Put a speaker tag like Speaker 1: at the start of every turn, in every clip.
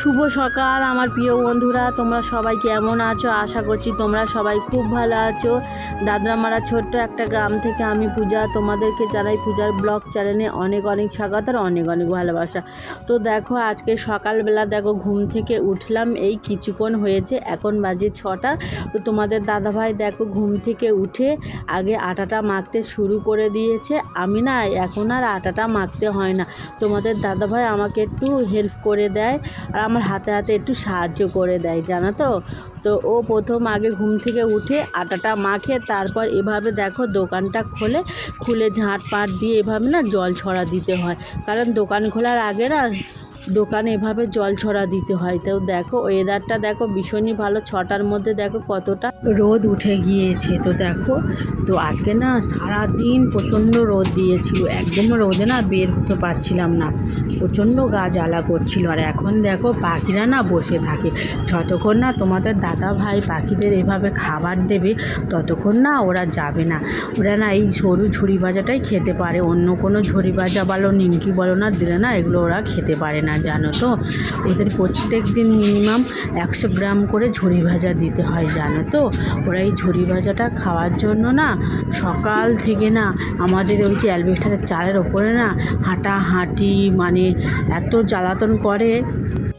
Speaker 1: শুভ সকাল, আমার প্রিয় বন্ধুরা, তোমরা সবাই কেমন আছো? আশা করছি তোমরা সবাই খুব ভালো আছো। দাদরামারা ছোট্ট একটা গ্রাম থেকে আমি পূজা, তোমাদেরকে জানাই পূজার ব্লগ চ্যানেলে অনেক অনেক স্বাগত আর অনেক অনেক ভালোবাসা। তো দেখো, আজকে সকালবেলা দেখো, ঘুম থেকে উঠলাম, এই কিছুক্ষণ হয়েছে, এখন বাজে ছটা। তো তোমাদের দাদাভাই দেখো, ঘুম থেকে উঠে আগে আটাটা মাখতে শুরু করে দিয়েছে। আমি না, এখন আর আটাটা মাখতে হয় না। তোমাদের দাদাভাই আমাকে একটু হেল্প করে দেয়। আর আমার হাতে হাতে একটু সাহায্য করে দেয়, জানো তো? তো ও প্রথম আগে ঘুম থেকে উঠে আটাটা মাখে, তারপর এভাবে দেখো দোকানটা খোলে, খুলে ঝাঁট পাট দিয়ে এভাবে না জল ছড়া দিতে হয়। কারণ দোকান খোলার আগে না দোকানে এভাবে জল ছড়া দিতে হয়। তো দেখো ওয়েদারটা দেখো ভীষণই ভালো। ছটার মধ্যে দেখো কতটা রোদ উঠে গিয়েছে। তো দেখো, তো আজকে না সারা দিন প্রচণ্ড রোদ দিয়েছিল। একদম রোদে না বের হতে পারছিলাম না। প্রচণ্ড গা জ্বালা করছিল। আর এখন দেখো, পাখিরা না বসে থাকে। যতক্ষণ না তোমাদের দাদা ভাই পাখিদের এভাবে খাবার দেবে, ততক্ষণ না ওরা যাবে না। ওরা না এই সরু ঝুড়ি ভাজাটাই খেতে পারে। অন্য কোনো ঝুড়ি ভাজা বলো, নিমকি বলো না, দিলে না এগুলো ওরা খেতে পারে না। জানো তো? ওদের প্রত্যেক দিন মিনিমাম একশো গ্রাম করে ঝুড়ি ভাজা দিতে হয়, জানো তো? ওরা এই ঝুড়ি ভাজাটা খাওয়ার জন্য না, সকাল থেকে না, আমাদের ওই যে অ্যালবেস্টারের চালের ওপরে না, হাঁটাহাঁটি মানে এত জ্বালাতন করে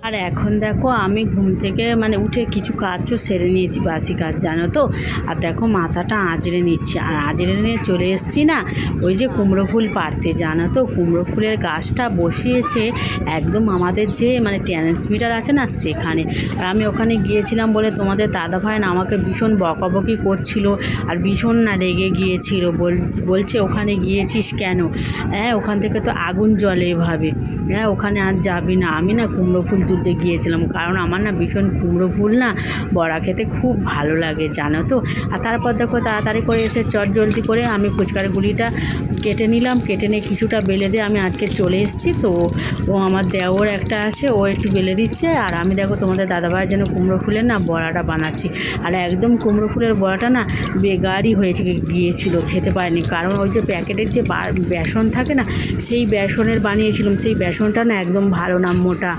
Speaker 1: আর এখন দেখো আমি ঘুম থেকে মানে উঠে কিছু কাজও সেরে নিয়েছি, বাসি কাজ, জানো তো? আর দেখো মাথাটা আঁচড়ে নিচ্ছি। আর আঁচড়ে নিয়ে চলে এসেছি না, ওই যে কুমড়ো ফুল পাড়তে, জানো তো? কুমড়ো ফুলের গাছটা বসিয়েছে একদম আমাদের যে মানে ট্রান্সমিটার আছে না সেখানে। আর আমি ওখানে গিয়েছিলাম বলে তোমাদের দাদা ভাই না আমাকে ভীষণ বকাবকি করছিল আর ভীষণ না রেগে গিয়েছিল। বল, বলছে, ওখানে গিয়েছিস কেন? হ্যাঁ ওখান থেকে তো আগুন জ্বলে এভাবে। হ্যাঁ ওখানে আর যাবি না। আমি না কুমড়ো ফুল তুলতে গিয়েছিলাম। কারণ আমার না ভীষণ কুমড়ো ফুল না, বড়া খেতে খুব ভালো লাগে, জানো তো? আর তারপর দেখো তাড়াতাড়ি করে এসে চট জলদি করে আমি ফুচকার গুঁড়িটা কেটে নিলাম, কেটে নিয়ে কিছুটা বেলে দিয়ে আমি আজকে চলে এসেছি। তো ও আমার দেওর একটা আছে, ও একটু বেলে দিচ্ছে। আর আমি দেখো তোমাদের দাদাভাইয়ের জন্য কুমড়ো ফুলের না বড়াটা বানাচ্ছি। আর একদম কুমড়ো ফুলের বড়াটা না বেগারই হয়েছে, গিয়েছিল, খেতে পারিনি। কারণ ওই যে প্যাকেটের যে বেসন থাকে না, সেই বেসনের বানিয়েছিলাম, সেই বেসনটা না একদম ভালো না, মোটা।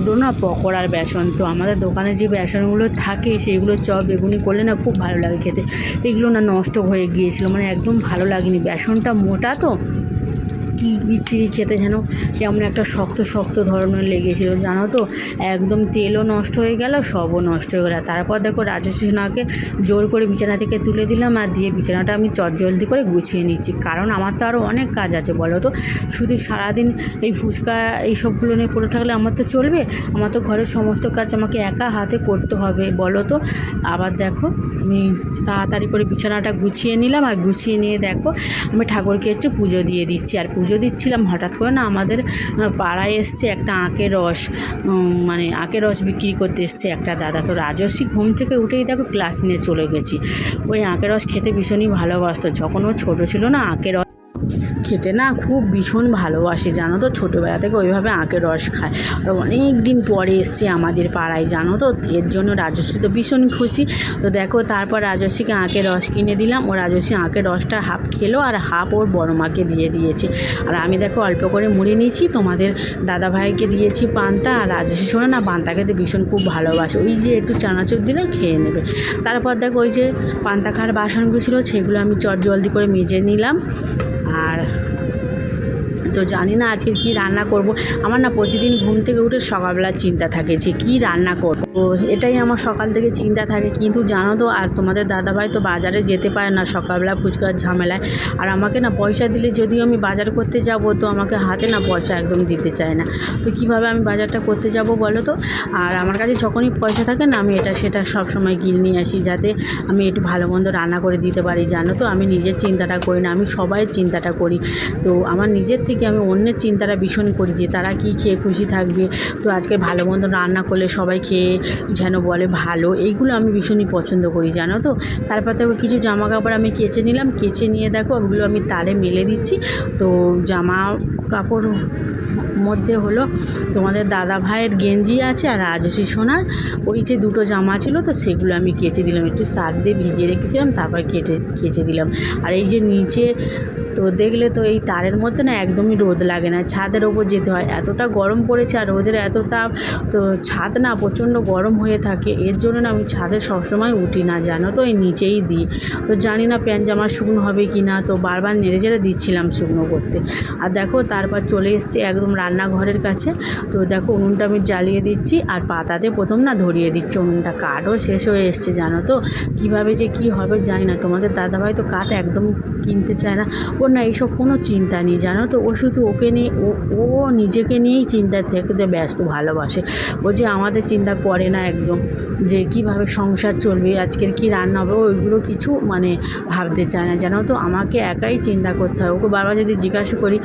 Speaker 1: ওগুলো না পকোড়ার বেসন। তো আমাদের দোকানে যে বেসনগুলো থাকে সেইগুলো চপ, বেগুনি করলে না খুব ভালো লাগে খেতে। এগুলো না নষ্ট হয়ে গিয়েছিল মানে একদম ভালো লাগেনি। বেসনটা মোটা তো বিচ্ছিরি খেতে যেন কেমন একটা শক্ত শক্ত ধরনের লেগেছিলো, জানো তো? একদম তেলও নষ্ট হয়ে গেল, সবও নষ্ট হয়ে গেল। তারপর দেখো রাজস্বীনাকে জোর করে বিছানা থেকে তুলে দিলাম আর দিয়ে বিছানাটা আমি চটজলদি করে গুছিয়ে নিচ্ছি। কারণ আমার তো আরও অনেক কাজ আছে, বলো তো? শুধু সারাদিন এই ফুচকা এই সবগুলো নিয়ে পড়ে থাকলে আমার তো চলবে? আমার তো ঘরের সমস্ত কাজ আমাকে একা হাতে করতে হবে, বলো তো? আবার দেখো, আমি তাড়াতাড়ি করে বিছানাটা গুছিয়ে নিলাম। আর গুছিয়ে নিয়ে দেখো, আমি ঠাকুরকে একটু পুজো দিয়ে দিচ্ছি। আর পুজো দিচ্ছিলাম হঠাৎ করে না আমাদের পাড়ায় এসছে একটা আঁকের রস মানে আঁকের রস বিক্রি করতে এসছে একটা দাদা। তো রাজস্বী ঘুম থেকে উঠেই দেখো ক্লাস নিয়ে চলে গেছি। ওই আঁকের রস খেতে ভীষণই ভালোবাসতো। যখন ও ছোটো ছিল না, আঁকের রস খেতে না খুব ভীষণ ভালোবাসে, জানো তো? ছোটোবেলা থেকে ওইভাবে আখের রস খায়। আর অনেক দিন পরে এসছে আমাদের পাড়ায়, জানো তো? এর জন্য রাজস্বী তো ভীষণ খুশি। তো দেখো, তারপর রাজস্বীকে আখের রস কিনে দিলাম। ও রাজস্বী আখের রসটা হাফ খেলো আর হাফ ওর বড় মাকে দিয়ে দিয়েছে। আর আমি দেখো, অল্প করে মুড়ে নিয়েছি। তোমাদের দাদা ভাইকে দিয়েছি পান্তা। আর রাজস্বী শোনো না, পান্তা খেতে ভীষণ খুব ভালোবাসে। ওই যে একটু চানাচুর দিলে খেয়ে নেবে। তারপর দেখো, ওই যে পান্তা খাওয়ার বাসনগুলো ছিল, সেগুলো আমি চট জলদি করে মেজে নিলাম। আর তো জানি না আজকে কী রান্না করব। আমার না প্রতিদিন ঘুম থেকে উঠে সকালবেলা চিন্তা থাকে যে কী রান্না করব। তো এটাই আমার সকাল থেকে চিন্তা থাকে। কিন্তু জানো তো, আর তোমাদের দাদাভাই তো বাজারে যেতে পারে না সকালবেলা ফুচকার ঝামেলায়। আর আমাকে না পয়সা দিলে যদিও আমি বাজার করতে যাব, তো আমাকে হাতে না পয়সা একদম দিতে চায় না। তো কীভাবে আমি বাজারটা করতে যাব বলো তো? আর আমার কাছে যখনই পয়সা থাকে না, আমি এটা সেটা সব সময় কিনে নিয়ে আসি যাতে আমি একটু ভালো মন্দ রান্না করে দিতে পারি। জানো তো, আমি নিজের চিন্তাটা করি না, আমি সবাইয়ের চিন্তাটা করি। তো আমার নিজের থেকে আমি অন্যের চিন্তাটা ভীষণ করি যে তারা কী খেয়ে খুশি থাকবে। তো আজকে ভালো মন্দ রান্না করলে সবাই খেয়ে যেন বলে ভালো। এইগুলো আমি ভীষণই পছন্দ করি, জানো তো? তারপর দেখো কিছু জামা কাপড় আমি কেচে নিলাম। কেচে নিয়ে দেখো, ওগুলো আমি তারে মেলে দিচ্ছি। তো জামা কাপড় মধ্যে হলো তোমাদের দাদা ভাইয়ের গেঞ্জি আছে আর রাজস্বী সোনার। ওই যে দুটো জামা ছিল তো সেগুলো আমি কেচে দিলাম। একটু সার দিয়ে ভিজিয়ে রেখেছিলাম, তারপর কেটে, কেচে দিলাম। আর এই যে নিচে তো দেখলে তো এই তারের মধ্যে না একদমই রোদ লাগে না। ছাদের ওপর যেতে হয়। এতটা গরম পড়েছে আর রোদের এত তাপ তো ছাদ না প্রচণ্ড গরম হয়ে থাকে। এর জন্য না আমি ছাদে সবসময় উঠি না, জানো তো? এই নিচেই দিই। তো জানি না প্যান্ট জামা শুকনো হবে কি না। তো বারবার নেড়ে চেড়ে দিচ্ছিলাম শুকনো করতে। আর দেখো তারপর চলে এসছি একদম রান্নাঘরের কাছে। তো দেখো উনুনটা আমি জ্বালিয়ে দিচ্ছি আর পাতাতে প্রথম না ধরিয়ে দিচ্ছি উনুনটা। কাঠও শেষ হয়ে এসছে, জানো তো? কীভাবে যে কি হবে জানি না। তোমাদের দাদাভাই তো কাঠ একদম কিনতে চায় না। ওর না এইসব কোনো চিন্তা নেই, জানো তো? ও শুধু ওকে নিয়ে, ও ও নিজেকে নিয়েই চিন্তায় থাকতে ব্যস্ত, ভালোবাসে। ও যে আমাদের চিন্তা করে না একদম, যে কীভাবে সংসার চলবে, আজকের কি রান্না হবে ওইগুলো কিছু মানে ভাবতে চায় না। জানো তো? আমাকে একাই চিন্তা করতে হয়। ওকে বারবার যদি জিজ্ঞাসা করি,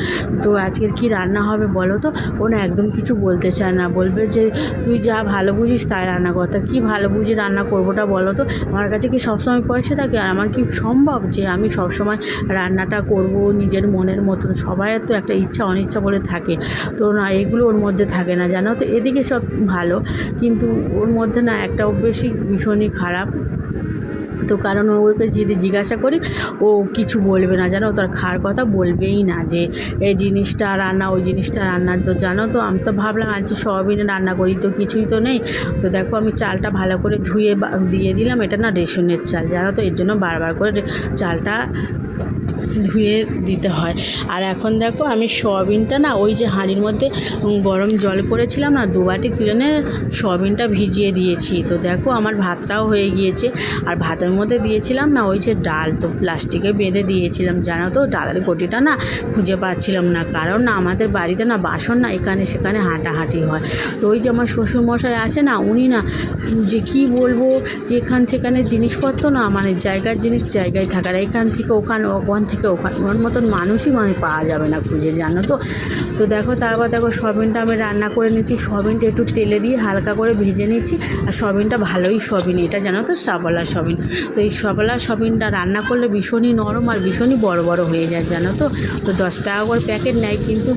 Speaker 1: তো আজকের কি রান্না হবে? বলো তো, ও না একদম কিছু বলতে চায় না। বলবে যে, তুই যা ভালো বুঝিস তাই রান্না কর। তা কী ভালো বুঝি রান্না করবোটা বলো তো? আমার কাছে কি সবসময় পয়সা থাকে? আর আমার কি সম্ভব যে আমি সবসময় রান্নাটা করব? নিজের মনের মতন সবাইয়ের তো একটা ইচ্ছা অনিচ্ছা বলে থাকে। তো না, এগুলো ওর মধ্যে থাকে না, জানো তো? এদিকে সব ভালো, কিন্তু ওর মধ্যে না একটা অভ্যেসই ভীষণই খারাপ। তো কারণ ওকে যদি জিজ্ঞাসা করি, ও কিছু বলবে না, জানো? তার খাওয়ার কথা বলবেই না যে, এই জিনিসটা রান্না, ওই জিনিসটা রান্না তো জানো তো? আমি তো ভাবলাম আজ সবই রান্না করি, তো কিছুই তো নেই। তো দেখো, আমি চালটা ভালো করে ধুয়ে দিয়ে দিলাম, এটা না রেশনের চাল, জানো তো? এর জন্য বারবার করে চালটা ধুয়ে দিতে হয়। আর এখন দেখো আমি সয়াবিনটা না ওই যে হাঁড়ির মধ্যে গরম জল করেছিলাম না, দু বাটি তুলে নিয়ে সয়াবিনটা ভিজিয়ে দিয়েছি। তো দেখো আমার ভাতটাও হয়ে গিয়েছে। আর ভাতের মধ্যে দিয়েছিলাম না ওই যে ডাল, তো প্লাস্টিকে বেঁধে দিয়েছিলাম, জানো তো? ডালের গটিটা না খুঁজে পাচ্ছিলাম না। কারণ না আমাদের বাড়িতে না বাসন না এখানে সেখানে হাঁটাহাঁটি হয়। তো ওই যে আমার শ্বশুরমশাই আছে না, উনি না যে কি বলব, যেখান সেখানে জিনিসপত্র না মানে জায়গার জিনিস জায়গায় থাকার, এখান থেকে ওখানে, ওখান থেকে ওখানে, ওর মতন মানুষই মানে পাওয়া যাবে না খুঁজে, জানো তো? তো দেখো, তারপর দেখো সয়াবিনটা আমি রান্না করে নিচ্ছি। সয়াবিনটা একটু তেলে দিয়ে হালকা করে ভেজে নিচ্ছি। আর সয়াবিনটা ভালোই সয়াবিন এটা জানো তো? সাবলা সয়াবিন তো এই সাবলা সয়াবিনটা রান্না করলে ভীষণই নরম আর ভীষণই বড় বড় হয়ে যায়, জানো তো? তো দশ টাকা করে প্যাকেট নেয়, কিন্তু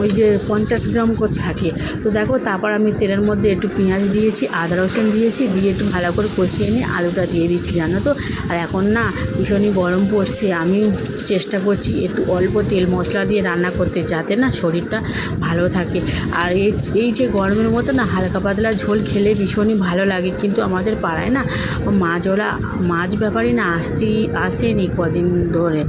Speaker 1: ওই যে পঞ্চাশ গ্রাম করে থাকে। তো দেখো, তারপর আমি তেলের মধ্যে একটু পেঁয়াজ দিয়েছি, আদা রসুন দিয়েছি, দিয়ে একটু ভালো করে কষিয়ে নিয়ে আলুটা দিয়ে দিচ্ছি, জানো তো? আর এখন না ভীষণই গরম পড়ছে আমি চেষ্টা করছি একটু অল্প তেল মশলা দিয়ে রান্না করতে যাতে না শরীরটা ভালো থাকে। আর এই যে গরমের মতো না হালকা পাতলা ঝোল খেলে ভীষণই ভালো লাগে। কিন্তু আমাদের পাড়ায় না মাছওয়ালা মাছ ব্যাপারই না আসতেই আসেনি কদিন ধরে।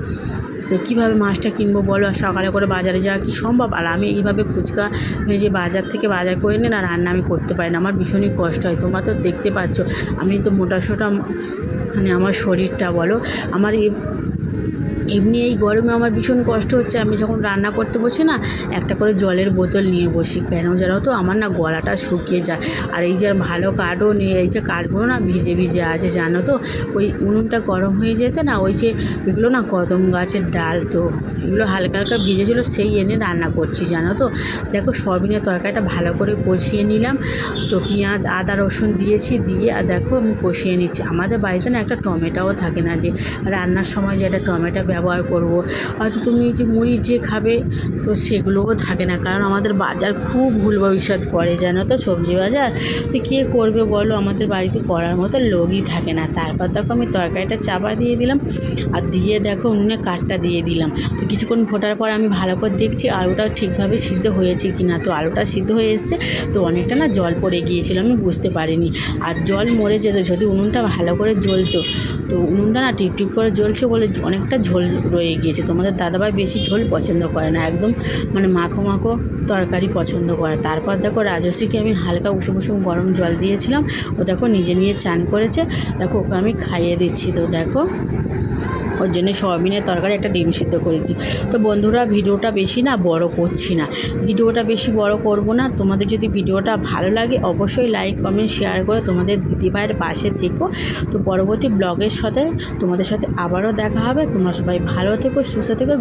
Speaker 1: তো কীভাবে মাছটা কিনবো বলো? আর সকালে করে বাজারে যাওয়া কি সম্ভব? আর আমি এইভাবে ফুচকা ভেজে বাজার থেকে বাজার করে নিয়ে না রান্না আমি করতে পারি না। আমার ভীষণই কষ্ট হয়। তোমরা তো দেখতে পাচ্ছ, আমি তো মোটা সোটা মানে আমার শরীরটা বলো। আমার এই এমনি এই গরমে আমার ভীষণ কষ্ট হচ্ছে, আমি যখন রান্না করতে বসি না, একটা করে জলের বোতল নিয়ে বসি। কেন জানো তো? আমার না গলাটা শুকিয়ে যায়। আর এই যে ভালো কাঠও নিয়ে এই যে কাঠগুলো না ভিজে ভিজে আছে, জানো তো? ওই উনুনটা গরম হয়ে যেতে না, ওই যে এগুলো না কদম গাছের ডাল তো, এগুলো হালকা হালকা ভিজেছিলো, সেই এনে রান্না করছি, জানো তো? দেখো, সয়াবিনের তরকারিটা ভালো করে কষিয়ে নিলাম। তো পেঁয়াজ, আদা, রসুন দিয়েছি, দিয়ে আর দেখো আমি কষিয়ে নিচ্ছি। আমাদের বাড়িতে না একটা টমেটোও থাকে না যে, রান্নার সময় যে একটা টমেটো ব্যবহার করব। হয়তো তুমি যে মুড়ি যে খাবে, তো সেগুলোও থাকে না। কারণ আমাদের বাজার খুব ভুল ভবিষ্যৎ করে, জানো তো, সবজি বাজার। তো কে করবে বলো? আমাদের বাড়িতে করার মতো লোকই থাকে না। তারপর দেখো আমি তরকারিটা চাপা দিয়ে দিলাম। আর দিয়ে দেখো উনুনে কাঠটা দিয়ে দিলাম। তো কিছুক্ষণ ফোটার পর আমি ভালো করে দেখছি আলুটা ঠিকভাবে সিদ্ধ হয়েছে কি না তো আলুটা সিদ্ধ হয়ে এসছে, তো অনেকটা না জল পড়ে গিয়েছিল, আমি বুঝতে পারিনি। আর জল মরে যেত যদি উনুনটা ভালো করে জ্বলতো। তো উনুনটা না টিপ টিপ করে জ্বলছে বলে অনেকটা ঝোল রয়ে গিয়েছে। তোমাদের দাদাভাই বেশি ঝোল পছন্দ করে না, একদম মানে মাখো মাখো তরকারি পছন্দ করে। তারপর দেখো রাজশ্রীকে আমি হালকা উষুম উষুম গরম জল দিয়েছিলাম। ও দেখো নিজে নিয়ে চান করেছে। দেখো ওকে আমি খাইয়ে দিচ্ছি। তো দেখো ওর জন্য সয়াবিনের তরকারি একটা ডিম সিদ্ধ করেছি। তো বন্ধুরা, ভিডিওটা বেশি না, বড় করছি না। ভিডিওটা বেশি বড় করব না। তোমাদের যদি ভিডিওটা ভালো লাগে, অবশ্যই লাইক কমেন্ট শেয়ার করে তোমাদের দিদিভাইয়ের পাশে থেকো। তো পরবর্তী ব্লগের সাথে তোমাদের সাথে আবারও দেখা হবে। তোমরা সবাই ভালো থেকো, সুস্থ থেকো।